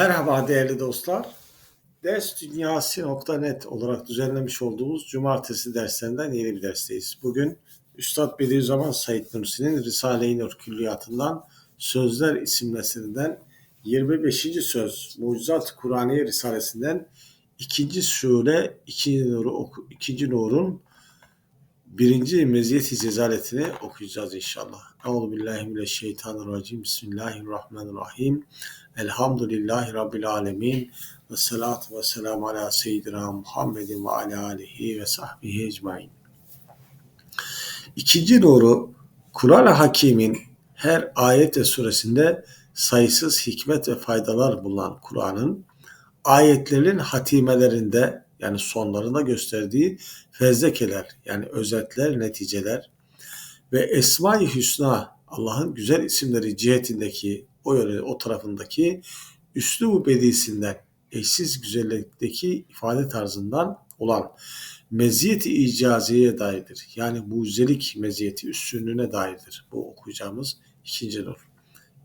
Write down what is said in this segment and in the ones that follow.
Merhaba değerli dostlar. Dersdünyası.net olarak düzenlemiş olduğumuz cumartesi derslerinden yeni bir dersteyiz. Bugün Üstad Bediüzzaman Said Nursi'nin Risale-i Nur Külliyatı'ndan Sözler isimlesinden 25. söz Mucizat Kur'aniye Risalesinden ikinci sure ikinci, nuru, ikinci nurun birinci meziyeti cezaletini okuyacağız inşallah. Euzu billahi mineşşeytanirracim. Bismillahirrahmanirrahim. Elhamdülillahi rabbil alamin. Ve salatu ve selamu ala seyyidina Muhammedin ve ala alihi ve sahbihi ecmaîn. İkinci doğru Kur'an-ı Hakim'in her ayet ve suresinde sayısız hikmet ve faydalar bulunan Kur'an'ın ayetlerin hatimelerinde yani sonlarında gösterdiği fezlekeler yani özetler, neticeler ve Esma-i Hüsna Allah'ın güzel isimleri cihetindeki o yöre, o tarafındaki üslubu bedisinden eşsiz güzellikteki ifade tarzından olan meziyeti icaziyeye dairdir. Yani mucizelik meziyeti üstünlüğüne dairdir. Bu okuyacağımız ikinci nur.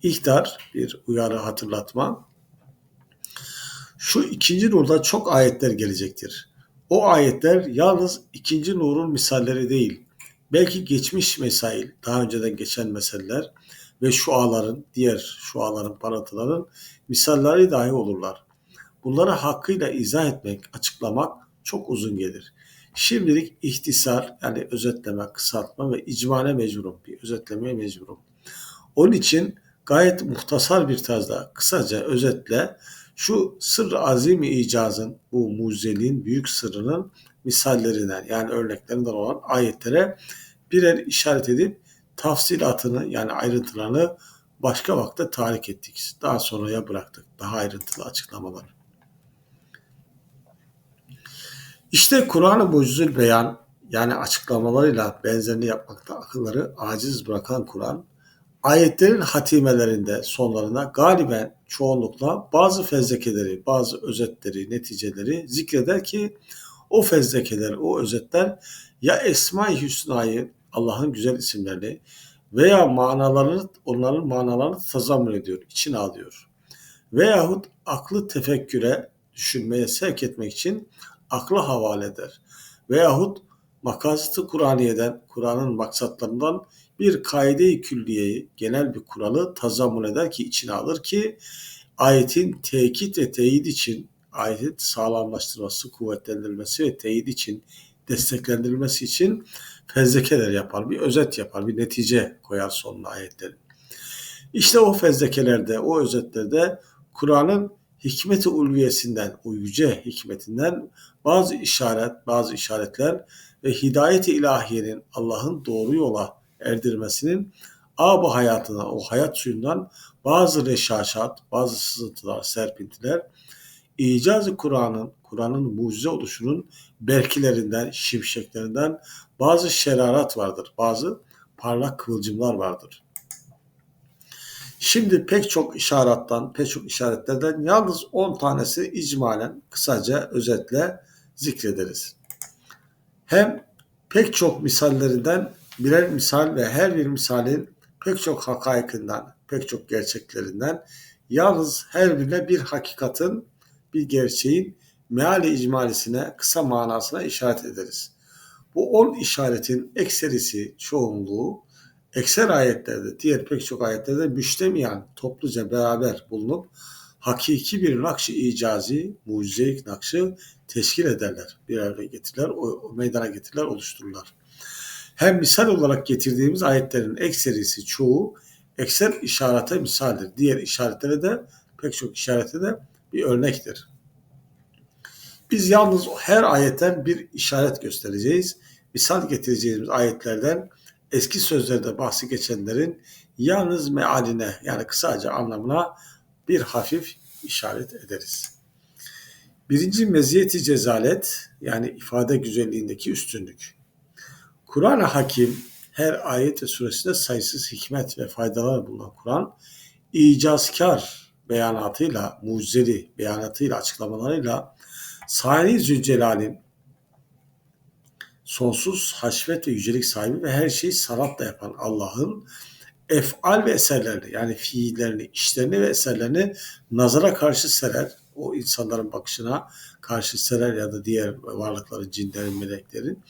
İhtar bir uyarı hatırlatma. Şu ikinci nurda çok ayetler gelecektir. O ayetler yalnız ikinci nurun misalleri değil, belki geçmiş mesail, daha önceden geçen meseleler ve şuaların, diğer şuaların, parıltıların misalleri dahi olurlar. Bunları hakkıyla izah etmek, açıklamak çok uzun gelir. Şimdilik ihtisar yani özetleme, kısaltma ve icmane mecburum. Bir özetlemeye mecburum. Onun için gayet muhtasar bir tarzda kısaca özetle şu sır azim icazın bu mucizeliğin büyük sırrının misallerinden yani örneklerinden olan ayetlere birer işaret edip tafsilatını yani ayrıntılarını başka vakte tahrik ettik. Daha sonraya bıraktık. Daha ayrıntılı açıklamalar. İşte Kur'an-ı Mucizül Beyan yani açıklamalarıyla benzerini yapmakta akılları aciz bırakan Kur'an ayetlerin hatimelerinde sonlarına galiben çoğunlukla bazı fezlekeleri, bazı özetleri, neticeleri zikreder ki o fezlekeler, o özetler ya Esma-i Hüsna'yı, Allah'ın güzel isimlerini veya manalarını, onların manalarını tazammül ediyor, içine alıyor. Veyahut aklı tefekküre, düşünmeye sevk etmek için akla havale eder. Veyahut makasıtı Kur'aniye'den, Kur'an'ın maksatlarından bir kaide-i külliyeyi, genel bir kuralı tazammül eder ki içine alır ki ayetin tekit ve teyit için, ayetin sağlamlaştırılması, kuvvetlendirilmesi ve teyit için, desteklendirilmesi için fezlekeler yapar, bir özet yapar, bir netice koyar sonuna ayetlerin. İşte o fezlekelerde, o özetlerde Kur'an'ın hikmeti ulviyesinden, o yüce hikmetinden bazı işaret, bazı işaretler ve hidayet-i ilahiyenin Allah'ın doğru yola erdirmesinin ab hayatına, o hayat suyundan bazı reşaşat, bazı sızıntılar, serpintiler, icazı Kur'an'ın, Kur'an'ın mucize oluşunun belkilerinden, şimşeklerinden bazı şerarat vardır, bazı parlak kıvılcımlar vardır. Şimdi pek çok işaretten, pek çok işaretlerden yalnız 10 tanesi icmalen kısaca özetle zikrederiz. Hem pek çok misallerinden birer misal ve her bir misalin pek çok hakaikinden, pek çok gerçeklerinden yalnız her birine bir hakikatin, bir gerçeğin meali icmalisine, kısa manasına işaret ederiz. Bu on işaretin ekserisi, çoğunluğu ekser ayetlerde, diğer pek çok ayetlerde müştemiyen topluca beraber bulunup hakiki bir nakşı icazi, mucizelik nakşı teşkil ederler. Bir araya getirirler, o meydana getirirler, oluştururlar. Hem misal olarak getirdiğimiz ayetlerin ekserisi çoğu ekser işarete misaldir. Diğer işaretlere de pek çok işarete de bir örnektir. Biz yalnız her ayetten bir işaret göstereceğiz. Misal getireceğimiz ayetlerden eski sözlerde bahsi geçenlerin yalnız mealine yani kısaca anlamına bir hafif işaret ederiz. Birinci meziyeti cezalet yani ifade güzelliğindeki üstünlük. Kur'an-ı Hakim her ayet ve suresinde sayısız hikmet ve faydalar bulunan Kur'an icazkar beyanatıyla, mucizeli beyanatıyla, açıklamalarıyla Sani Zülcelal'in sonsuz haşvet ve yücelik sahibi ve her şeyi sanatla yapan Allah'ın efal ve eserlerini yani fiillerini, işlerini ve eserlerini nazara karşı serer. O insanların bakışına karşı serer ya da diğer varlıkların, cinlerin, meleklerin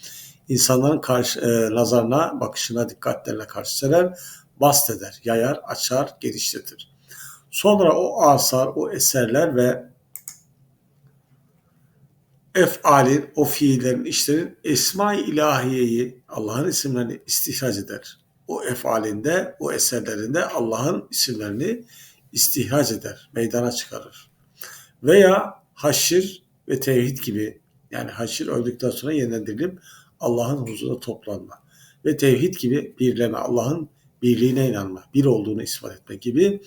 insanların karşı, e, nazarına, bakışına, dikkatlerine karşı serer, bast eder, yayar, açar, genişletir. Sonra o asar, o eserler ve efalin, o fiillerin, işlerin esma-i ilahiyeyi, Allah'ın isimlerini istihraç eder. O efalinde, o eserlerinde Allah'ın isimlerini istihraç eder, meydana çıkarır. Veya haşir ve tevhid gibi, yani haşir öldükten sonra yeniden dirilip Allah'ın huzuruna toplanma ve tevhid gibi birleme, Allah'ın birliğine inanma, bir olduğunu ispat etme gibi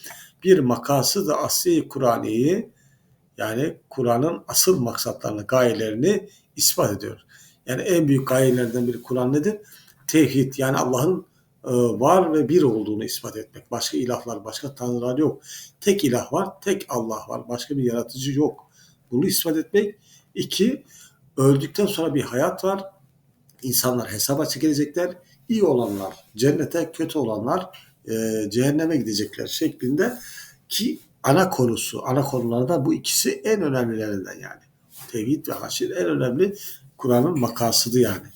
bir makası da asli Kur'an'ı yani Kur'an'ın asıl maksatlarını, gayelerini ispat ediyor. Yani en büyük gayelerden biri Kur'an nedir? Tevhid yani Allah'ın e, var ve bir olduğunu ispat etmek. Başka ilahlar, başka tanrılar yok. Tek ilah var, tek Allah var. Başka bir yaratıcı yok. Bunu ispat etmek. İki, öldükten sonra bir hayat var. İnsanlar hesaba çekilecekler. İyi olanlar cennete, kötü olanlar e, cehenneme gidecekler şeklinde ki ana konusu, ana konulardan bu ikisi en önemlilerinden yani. Tevhid ve haşir en önemli Kur'an'ın makasıdı yani.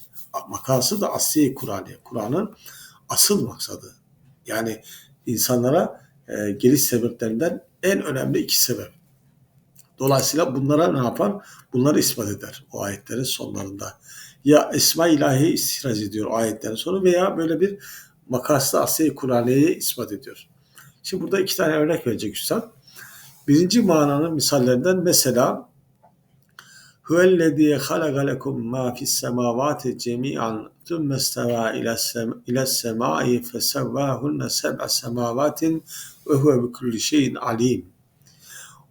Makası da asli Kur'an'ı. Kur'an'ın asıl maksadı. Yani insanlara e, geliş sebeplerinden en önemli iki sebep. Dolayısıyla bunlara ne yapar? Bunları ispat eder o ayetlerin sonlarında. Ya Esma ilahi istihraç ediyor ayetlerin sonu veya böyle bir makaslı asli Kur'an'ı ispat ediyor. Şimdi burada iki tane örnek verecek Üstad. Birinci mananın misallerinden mesela Huvellezî halaka lekum mâ fis semâvâti cemî'an thumme istevâ iles semâi fesevvâhunne seb'a semâvâtin ve huve bi şeyin alim.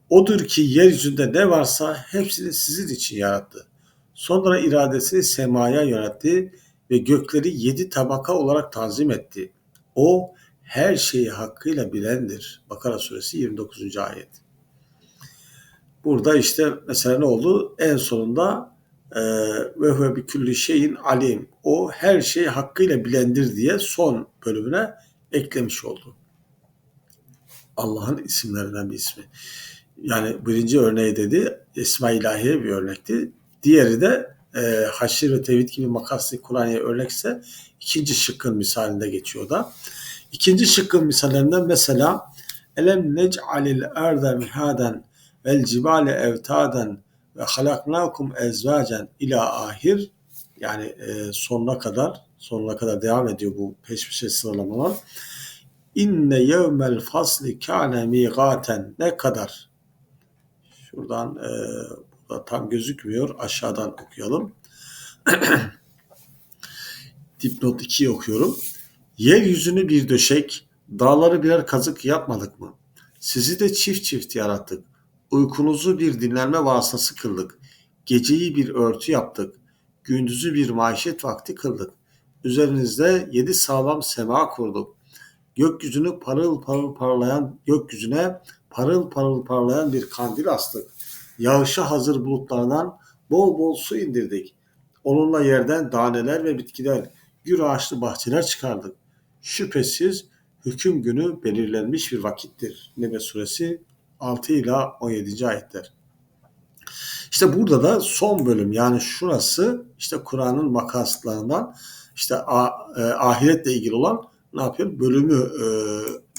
Odur ki yeryüzünde ne varsa hepsini sizin için yarattı. Sonra iradesini semaya yönetti ve gökleri yedi tabaka olarak tanzim etti. O her şeyi hakkıyla bilendir. Bakara suresi 29. ayet. Burada işte mesela ne oldu? En sonunda e, ve huve bi külli şeyin alim. O her şeyi hakkıyla bilendir diye son bölümüne eklemiş oldu. Allah'ın isimlerinden bir ismi. Yani birinci örneği dedi Esma ilahiye bir örnekti. Diğeri de e, haşir ve tevhid gibi makaslı Kur'an'ya örnekse ikinci şıkkın misalinde geçiyor da. İkinci şıkkın misallerinden mesela Elem nec'alil erde mihaden vel cibale evtaden ve halaknakum ezvacen ila ahir yani e, sonuna kadar sonuna kadar devam ediyor bu peş peşe sıralamalar. İnne yevmel fasli kâne migaten ne kadar şuradan e, burada tam gözükmüyor aşağıdan okuyalım. Dipnot 2'yi okuyorum. Yeryüzünü bir döşek, dağları birer kazık yapmadık mı? Sizi de çift çift yarattık. Uykunuzu bir dinlenme vasıtası kıldık. Geceyi bir örtü yaptık. Gündüzü bir maişet vakti kıldık. Üzerinizde yedi sağlam sema kurduk. Gökyüzünü parıl parıl parlayan gökyüzüne parıl parıl parlayan bir kandil astık. Yağışa hazır bulutlardan bol bol su indirdik. Onunla yerden daneler ve bitkiler, gür ağaçlı bahçeler çıkardık. Şüphesiz hüküm günü belirlenmiş bir vakittir. Nebe suresi 6 ila 17. ayetler. İşte burada da son bölüm yani şurası işte Kur'an'ın makaslarından işte e, ahiretle ilgili olan ne yapıyor? Bölümü e,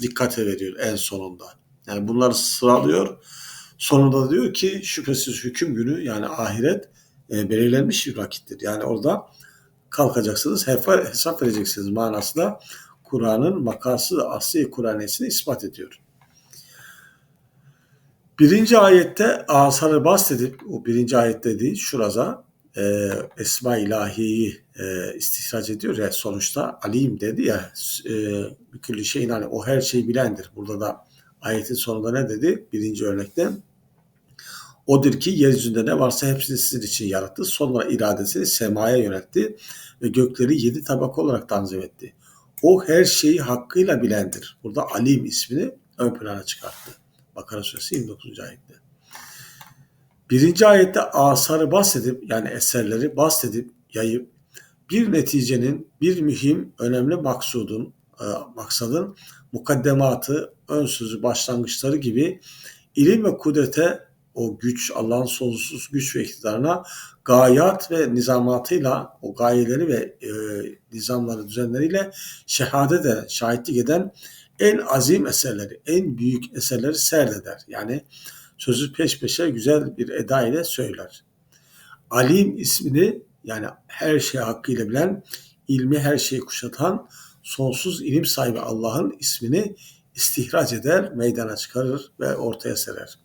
dikkate veriyor en sonunda. Yani bunları sıralıyor. Sonunda diyor ki şüphesiz hüküm günü yani ahiret e, belirlenmiş bir vakittir. Yani orada kalkacaksınız, hesap vereceksiniz manasında Kur'an'ın makası asli Kur'anesini ispat ediyor. Birinci ayette asarı bahsedip, o birinci ayette değil, şurada e, Esma ilahiyi e, istihraç ediyor ya sonuçta alim dedi ya e, külli şeyin hani o her şeyi bilendir. Burada da ayetin sonunda ne dedi? Birinci örnekte Odur ki yeryüzünde ne varsa hepsini sizin için yarattı. Sonra iradesini semaya yöneltti ve gökleri yedi tabak olarak tanzim etti. O her şeyi hakkıyla bilendir. Burada Alim ismini ön plana çıkarttı. Bakara suresi 29. ayette. Birinci ayette asarı bahsedip yani eserleri bahsedip yayıp bir neticenin, bir mühim, önemli maksudun e, maksadın mukaddematı, ön sözü, başlangıçları gibi ilim ve kudrete o güç, Allah'ın sonsuz güç ve iktidarına gayat ve nizamatıyla o gayeleri ve e, nizamları, düzenleriyle şehadet eden, şahitlik eden en azim eserleri, en büyük eserleri serdeder. Yani sözü peş peşe güzel bir eda ile söyler. Alim ismini yani her şey hakkıyla bilen, ilmi her şeyi kuşatan, sonsuz ilim sahibi Allah'ın ismini istihraç eder, meydana çıkarır ve ortaya serer.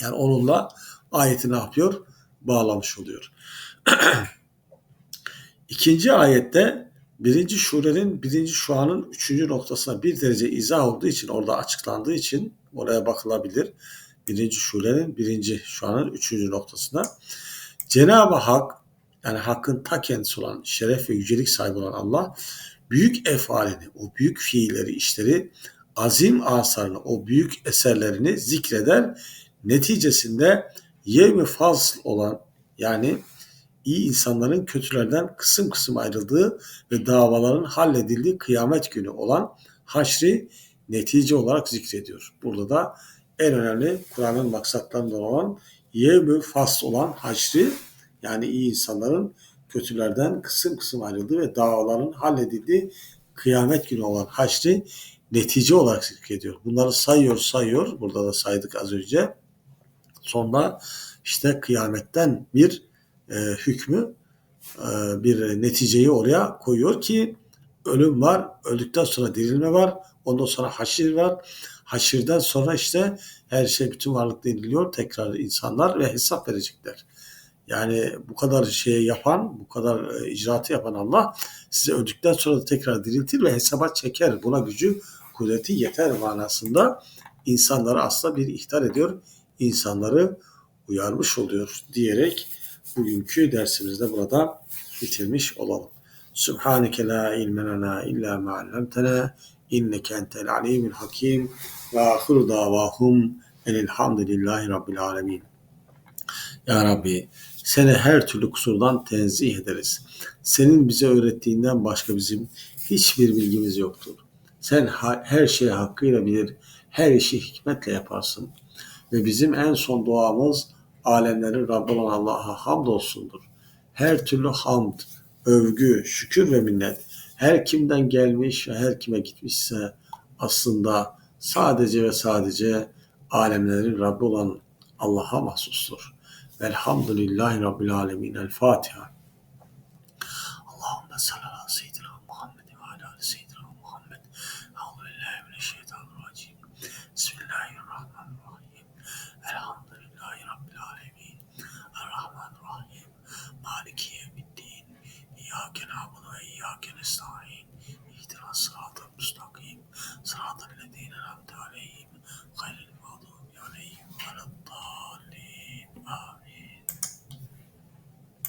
Yani onunla ayeti ne yapıyor? Bağlamış oluyor. İkinci ayette birinci şurenin birinci şuanın üçüncü noktasına bir derece izah olduğu için orada açıklandığı için oraya bakılabilir. Birinci şurenin birinci şuanın üçüncü noktasına. Cenab-ı Hak yani hakkın ta kendisi olan şeref ve yücelik sahibi olan Allah büyük efalini, o büyük fiilleri, işleri, azim asarını, o büyük eserlerini zikreder Neticesinde yevmi fazl olan yani iyi insanların kötülerden kısım kısım ayrıldığı ve davaların halledildiği kıyamet günü olan haşri netice olarak zikrediyor. Burada da en önemli Kur'an'ın maksatlarından olan yevmi fasl olan haşri yani iyi insanların kötülerden kısım kısım ayrıldığı ve davaların halledildiği kıyamet günü olan haşri netice olarak zikrediyor. Bunları sayıyor sayıyor. Burada da saydık az önce. Sonra işte kıyametten bir e, hükmü, e, bir neticeyi oraya koyuyor ki ölüm var, öldükten sonra dirilme var, ondan sonra haşir var. Haşirden sonra işte her şey, bütün varlık deniliyor. Tekrar insanlar ve hesap verecekler. Yani bu kadar şeyi yapan, bu kadar e, icraatı yapan Allah size öldükten sonra da tekrar diriltir ve hesaba çeker. Buna gücü, kudreti yeter manasında insanları aslında bir ihtar ediyor insanları uyarmış oluyor diyerek bugünkü dersimizde burada bitirmiş olalım. Subhaneke la ilme lena illa ma allamtena inneke entel alimul hakim ve ahiru davahum enilhamdülillahi rabbil alemin. Ya Rabbi seni her türlü kusurdan tenzih ederiz. Senin bize öğrettiğinden başka bizim hiçbir bilgimiz yoktur. Sen her şeyi hakkıyla bilir, her işi hikmetle yaparsın. Ve bizim en son duamız alemlerin Rabbi olan Allah'a hamdolsundur. Her türlü hamd, övgü, şükür ve minnet her kimden gelmiş ve her kime gitmişse aslında sadece ve sadece alemlerin Rabbi olan Allah'a mahsustur. Velhamdülillahi Rabbil Alemin. El Fatiha. Allahümme salli ala seyyidina Muhammed ve ala seyyidina Muhammed. Euzu billahi mineşşeytanirracim. yakin esta'in ihtiras sıratı müstakim sıratı